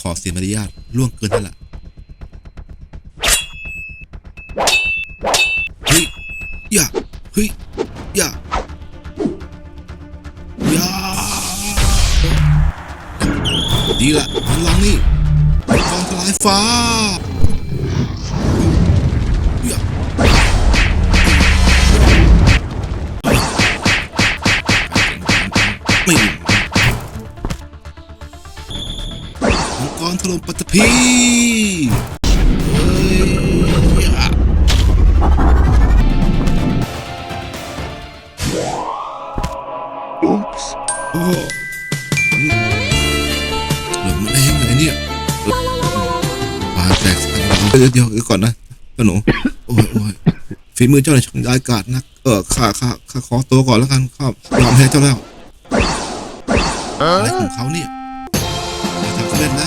ขอเสียมารยาทล่วงเกินนั่นแหละเฮ้ยอย่าเฮ้ยอย่าอย่าดีละมันลองนี่กองทลายฟ้าอย่าไม่ กรถล่มปัตตภีเฮ้ยอย่าโอ้เหลือมันเองเลยเนี่ยปลาแตกสันหลังเดี๋ยวเดี๋ยวก่อนนะเจ้าหนูโอ้ยโอ้ยฝีมือเจ้าเนี่ช่างได้กาจนัก เออข้าข้าข้าขอตัวก่อนแล้วกันข้ายอมแพ้เจ้าแล้วอะไรของเขาเนี่ยอย่าทำเร็จแล้ว